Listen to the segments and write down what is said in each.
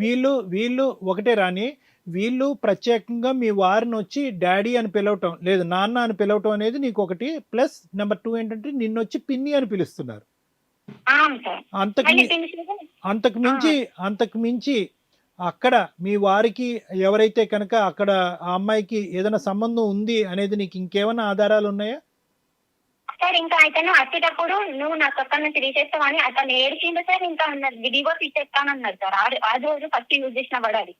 వీళ్ళు వీళ్ళు ఒకటే రాని వీళ్ళు ప్రత్యేకంగా మీ వారిని వచ్చి డాడీ అని పిలవటం లేదు నాన్న అని పిలవటం అనేది నీకు ఒకటి. ప్లస్ నెంబర్ టూ ఏంటంటే నిన్ను వచ్చి పిన్ని అని పిలుస్తున్నారు. అంతకు అంతకు మించి అంతకు మించి అక్కడ మీ వారికి ఎవరైతే కనుక అక్కడ ఆ అమ్మాయికి ఏదైనా సంబంధం ఉంది అనేది నీకు ఇంకేమైనా ఆధారాలు ఉన్నాయా? సార్ ఇంకా అతను వచ్చేటప్పుడు నువ్వు నాకు అక్కడ నుంచి తీసేస్తావని అతను ఏడిచిండు సార్ ఇంకా అన్నారు డివోర్స్ ఇచ్చేస్తానన్నారు సార్. ఆ- రోజు ఫస్ట్ యూజ్ చేసిన పడాలి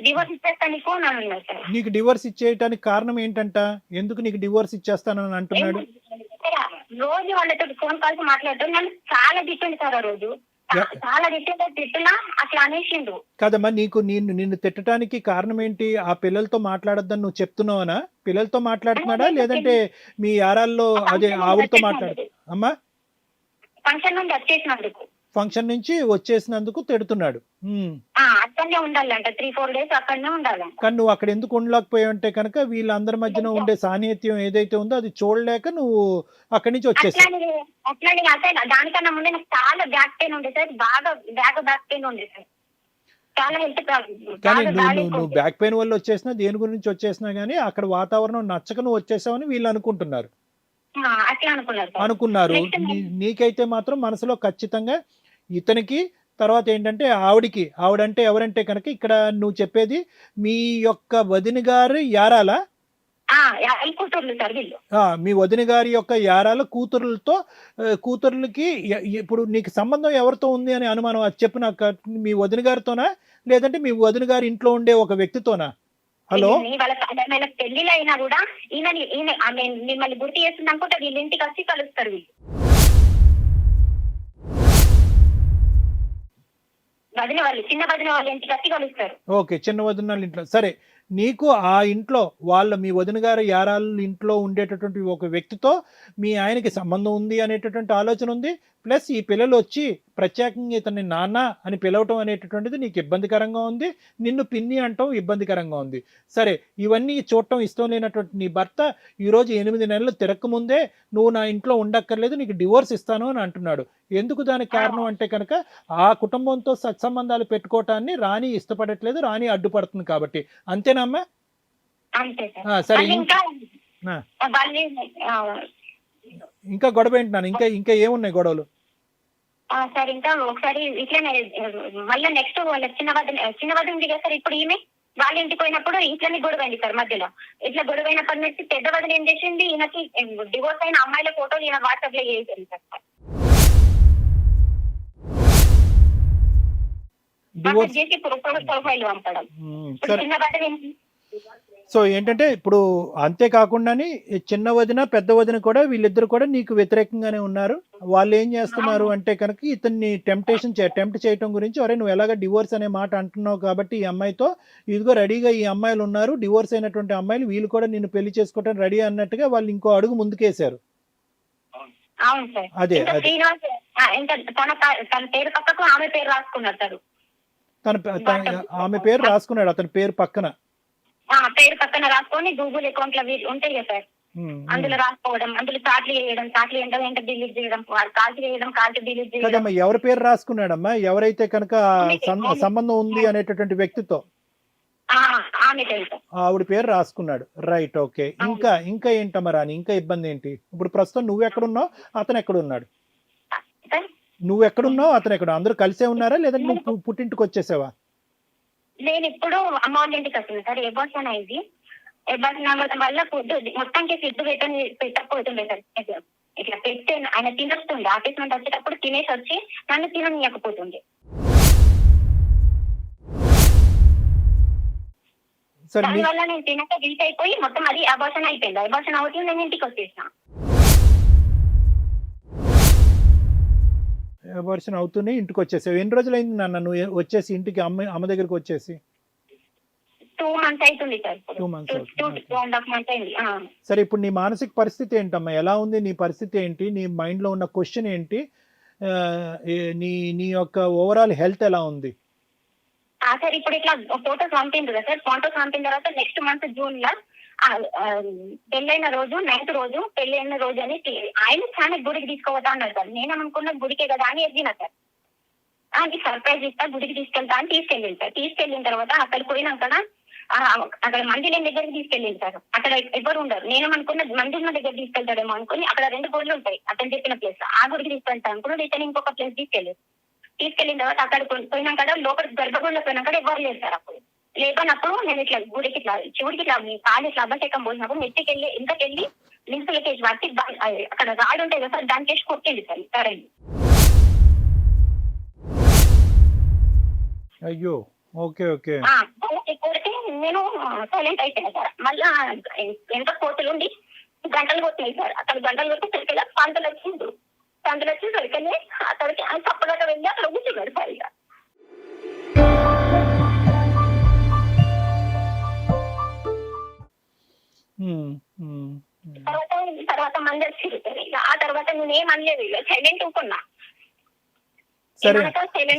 డివోర్స్ ఇచ్చేస్తా నీకు అని సార్. నీకు డివోర్స్ ఇచ్చేయటానికి కారణం ఏంటంట? ఎందుకు నీకు డివోర్స్ ఇచ్చేస్తానని అంటున్నాడు? రోజు వాళ్ళతో ఫోన్ కాల్స్ మాట్లాడుతూ నన్ను చాలా తిట్టిండు సార్ ఆ రోజు. చాలా తిట్టిండు తిట్టినా అట్లా అనేసిండు. కదమ్మా నీకు నిన్ను నిన్ను తిట్టడానికి కారణం ఏంటి ఆ పిల్లలతో మాట్లాడొద్దని నువ్వు చెప్తున్నావనా? పిల్లలతో మాట్లాడుతున్నాడా? లేదంటే మీ యారాల్లో అదే ఆవిడతో మాట్లాడు అమ్మా. ఫంక్షన్ నుండి వచ్చేసినందుకు ఫంక్షన్ నుంచి వచ్చేసినందుకు తిడుతున్నాడు. ఉమ్. ఆ, అక్కడనే ఉండాలంట. త్రీ ఫోర్ డేస్ అక్కడనే ఉండాలంట కానీ నువ్వు అక్కడ ఎందుకు ఉండలేకపోయావంటే కనుక వీళ్ళందరి మధ్యన ఉండే సాన్నిహిత్యం ఏదైతే ఉందో అది చూడలేక నువ్వు అక్కడి నుంచి వచ్చేసావు. దానికన్నా ముందే నాకు చాలా బ్యాక్ పెయిన్ ఉంది సార్. బాగా బ్యాక్ బ్యాక్ పెయిన్ ఉంది సార్. కానీ నువ్వు. బ్యాక్ పెయిన్ వల్ల వచ్చేసినా దేని గురించి వచ్చేసినా కానీ అక్కడ వాతావరణం నచ్చక నువ్వు వచ్చేసావని వీళ్ళు అనుకుంటున్నారు. అనుకున్నారు నీకైతే మాత్రం మనసులో ఖచ్చితంగా ఇతనికి తర్వాత ఏంటంటే ఆవిడికి ఆవిడంటే ఎవరంటే కనుక ఇక్కడ నువ్వు చెప్పేది మీ యొక్క వదిన గారు యారాల? మీ వదిన గారి యొక్క యారాల కూతురులతో కూతుర్లకి ఇప్పుడు నీకు సంబంధం ఎవరితో ఉంది అని అనుమానం అది చెప్పు నాకు. మీ వదిన గారితోనా? లేదంటే మీ వదిన గారి ఇంట్లో ఉండే ఒక వ్యక్తితోనా? హలో? వాళ్ళ పెళ్ళిలో అయినా కూడా ఈయన మిమ్మల్ని గుర్తు చేస్తుంది అనుకుంటే వీళ్ళ ఇంటికి వచ్చి కలుస్తారు వీళ్ళు. వదిన వాళ్ళు చిన్న వదిన వాళ్ళ ఇంటికి వచ్చి కలుస్తారు. ఓకే చిన్న వదిన వాళ్ళ ఇంట్లో. సరే నీకు ఆ ఇంట్లో వాళ్ళ మీ వదిన గారు యారాళ్ళ ఇంట్లో ఉండేటటువంటి ఒక వ్యక్తితో మీ ఆయనకి సంబంధం ఉంది అనేటటువంటి ఆలోచన ఉంది. ప్లస్ ఈ పిల్లలు వచ్చి ప్రత్యేకంగా ఇతన్ని నాన్న అని పిలవటం అనేటటువంటిది నీకు ఇబ్బందికరంగా ఉంది. నిన్ను పిన్ని అంటాం ఇబ్బందికరంగా ఉంది. సరే ఇవన్నీ చూడటం ఇష్టం లేనటువంటి నీ భర్త ఈరోజు ఎనిమిది నెలలు తిరగకముందే నువ్వు నా ఇంట్లో ఉండక్కర్లేదు నీకు డివోర్స్ ఇస్తాను అని అంటున్నాడు. ఎందుకు దానికి కారణం అంటే కనుక ఆ కుటుంబంతో సత్సంబంధాలు పెట్టుకోవటాన్ని రాణి ఇష్టపడట్లేదు రాణి అడ్డుపడుతుంది కాబట్టి. అంతే ఆ, సరే ఇంకా గొడవ ఏంటి ఇంకా ఇంకా ఏమున్నాయి గొడవలు? సార్ ఇంకా ఒకసారి ఇట్లనే మళ్ళీ నెక్స్ట్ వాళ్ళ చిన్న వదిన చిన్న వదిన ఉంది కదా సార్ ఇప్పుడు ఈమె వాళ్ళ ఇంటికి పోయినప్పుడు ఇట్లనే గొడవైంది సార్ మధ్యలో. ఇట్లా గొడవైనప్పటి నుంచి పెద్ద వదిన ఏం చేసింది? ఈయనకి డివోర్స్ అయిన అమ్మాయిల ఫోటోలు ఈయన వాట్సాప్లో చేసింది సార్. చేసి ప్రొఫైల్ పంపడం. చిన్న? సో ఏంటంటే ఇప్పుడు అంతేకాకుండానే చిన్న వదిన పెద్ద వదిన కూడా వీళ్ళిద్దరు కూడా నీకు వ్యతిరేకంగానే ఉన్నారు. వాళ్ళు ఏం చేస్తున్నారు అంటే కనుక ఇతన్ని టెంప్టేషన్ టెంప్ట్ చేయటం గురించి అరే నువ్వు ఎలాగ డివోర్స్ అనే మాట అంటున్నావు కాబట్టి ఈ అమ్మాయితో ఇదిగో రెడీగా ఈ అమ్మాయిలు ఉన్నారు డివోర్స్ అయినటువంటి అమ్మాయిలు వీళ్ళు కూడా నిన్ను పెళ్ళి చేసుకోవడం రెడీ అన్నట్టుగా వాళ్ళు ఇంకో అడుగు ముందుకేశారు. అదే తన పేరు పక్కకు ఆమె పేరు రాసుకున్నారు తన ఆమె పేరు రాసుకున్నాడు అతని పేరు పక్కన. ఆ, పేరు పక్కన రాసుకొని గూగుల్ అకౌంట్లో ఉంటాయి కదా సార్. అందులో రాసుకోవడం అందులో చాట్లు చేయడం చాట్లు ఏంటో ఏంటో డిలీట్ చేయడం కాల్చి చేయడం కాల్చి డిలీట్ చేయడం. కదమ్మా ఎవరి పేరు రాసుకున్నాడమ్మా? ఎవరైతే కనుక సంబంధం ఉంది అనేటటువంటి వ్యక్తితో. ఆవిడ పేరు రాసుకున్నాడు. Right okay. ఇంకా ఇంకా ఏంటమ్మా రాని ఇంకా ఇబ్బంది ఏంటి? ఇప్పుడు ప్రస్తుతం నువ్వు ఎక్కడున్నావు? అతను ఎక్కడున్నాడు? నువ్వు ఎక్కడున్నావు అతను ఎక్కడ. అందరూ కలిసే ఉన్నారా? లేదంటే నువ్వు పుట్టింటికి వచ్చేసావా? నేను ఇప్పుడు అమ్మ వాళ్ళ ఇంటికి వస్తుంది సార్. ఎబార్షన్ అయింది అవ్వడం వల్ల ఫుడ్ మొత్తానికి ఫుడ్ పెట్టని పెట్టకపోతుండే సార్. ఇట్లా- పెడితే ఆయన తినొస్తుండే. ఆఫీస్ నుండి వచ్చేటప్పుడు తినేసి వచ్చి నన్ను తిననీయకపోతుండే. దానివల్ల నేను తినక వీక్ అయిపోయి మొత్తం అది అబార్షన్ అయిపోయింది. అబార్షన్ అవుతుంది నేను ఇంటికి వచ్చేసిన. వర్షన్ అవుతూనే ఇంటికి వచ్చేసావు. ఎన్ని రోజులు అయింది నాన్న? నువ్వు వచ్చేసి ఇంటికి అమ్మ అమ్మ దగ్గరికి వచ్చేసి? టూ మంత్స్ అవుతుంది సార్ Two months టూ అవుతుంది, టూ అండ్ హాఫ్ మంత్స్ అయింది. ఆ. సరే ఇప్పుడు నీ మానసిక పరిస్థితి ఏంటమ్మా? ఎలా ఉంది నీ పరిస్థితి ఏంటి? నీ మైండ్లో ఉన్న క్వశ్చన్ ఏంటి? నీ నీ యొక్క ఓవరాల్ హెల్త్ ఎలా ఉంది? సార్ ఇప్పుడు ఇట్లా ఫోటోస్ పంపింది కదా సార్. ఫోటోస్ పంపిన తర్వాత నెక్స్ట్ మంత్ జూన్లో పెళ్ళైన రోజు నైన్త్ రోజు పెళ్ళైన రోజు అని తి- ఆయన చాలా గుడికి తీసుకోవద్దా అన్నాడు సార్. నేనేమనుకున్న గుడికే కదా అని ఎదిగిన సార్. ఆ, నీకు సర్ప్రైజ్ ఇస్తా గుడికి తీసుకెళ్తా అని తీసుకెళ్ళింది సార్. తీసుకెళ్ళిన తర్వాత అక్కడ పోయినాక ఆ, అక్కడ మంది లేని దగ్గరికి తీసుకెళ్ళింది సార్. అక్కడ ఎవరు ఉండరు. నేనేమనుకున్న మంది ఉన్న దగ్గర తీసుకెళ్తాడేమో అనుకుని అక్కడ రెండు గుడులు ఉంటాయి. అతను చెప్పిన ప్లేస్ ఆ గుడికి తీసుకెళ్తాను అనుకున్నాడు ఇతను ఇంకొక ప్లేస్ తీసుకెళ్ళి తీసుకెళ్ళిన తర్వాత అక్కడ పోయినాక లోపల గర్భగుడిలో పోయినాక ఎవరు లేరు సార్ అప్పుడు. లేకపోయినప్పుడు నేను ఇట్లా గుడికి ఇట్లా శివుడికి ఇట్లా మీ కాలు ఇట్లా అభిషేకం పోసినప్పుడు నెట్టికి వెళ్ళి ఇంతకెళ్ళి లింకులకేసి పట్టి దా- అది అక్కడ రాడు ఉంటాయి కదా సార్ దానికి వేసి కొట్టింది సార్ కరెంట్ అయ్యో ఓకే ఓకే. కొడితే నేను సైలెంట్ అయిపోయినా సార్. మళ్ళా ఎంత కోతులు ఉండి గంటలు కొట్టినాయి సార్. అక్కడ గంటలు కొట్టి సరికెళ్ళి పంటలు వచ్చిండు. పంటలు వచ్చి సరికెళ్ళి అక్కడికి తప్పగా వెళ్ళి అక్కడ కూర్చున్నాడు సార్ ఇక. సైలెంట్ ఊకున్నా సరే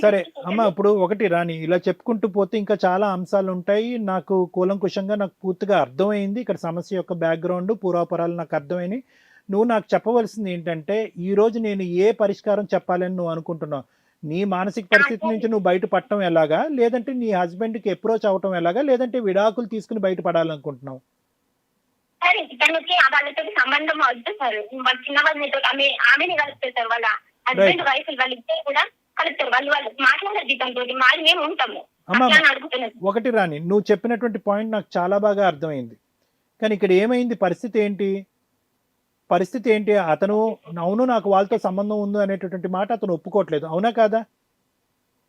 సరే. అమ్మ ఇప్పుడు ఒకటి రాని ఇలా చెప్పుకుంటూ పోతే ఇంకా చాలా అంశాలు ఉంటాయి నాకు కూలంకుషంగా నాకు పూర్తిగా అర్థమైంది. ఇక్కడ సమస్య యొక్క బ్యాక్గ్రౌండ్ పూర్వాపరాలు నాకు అర్థమైనాయి. నువ్వు నాకు చెప్పవలసింది ఏంటంటే ఈ రోజు నేను ఏ పరిష్కారం చెప్పాలని నువ్వు అనుకుంటున్నావు? నీ మానసిక పరిస్థితి నుంచి నువ్వు బయటపడటం ఎలాగా? లేదంటే నీ హస్బెండ్కి అప్రోచ్ అవటం ఎలాగా? లేదంటే విడాకులు తీసుకుని బయటపడాలనుకుంటున్నావు సార్ తనకి ఆ వాళ్ళతో సంబంధం వద్దు సార్. వాళ్ళ చిన్న వాళ్ళతో ఆమె ఆమెని కలుపుతారు వాళ్ళ హస్బెండ్ వైఫ్ వాళ్ళిద్దరు కూడా కలుపుతారు వాళ్ళు వాళ్ళు తనతో మాది మేము ఉంటాము. ఒకటి రాని నువ్వు చెప్పినటువంటి పాయింట్ నాకు చాలా బాగా అర్థమైంది. కానీ ఇక్కడ ఏమైంది? పరిస్థితి ఏంటి? పరిస్థితి ఏంటి? అతను అవును నాకు వాళ్ళతో సంబంధం ఉంది అనేటటువంటి మాట అతను ఒప్పుకోవట్లేదు. అవునా కాదా?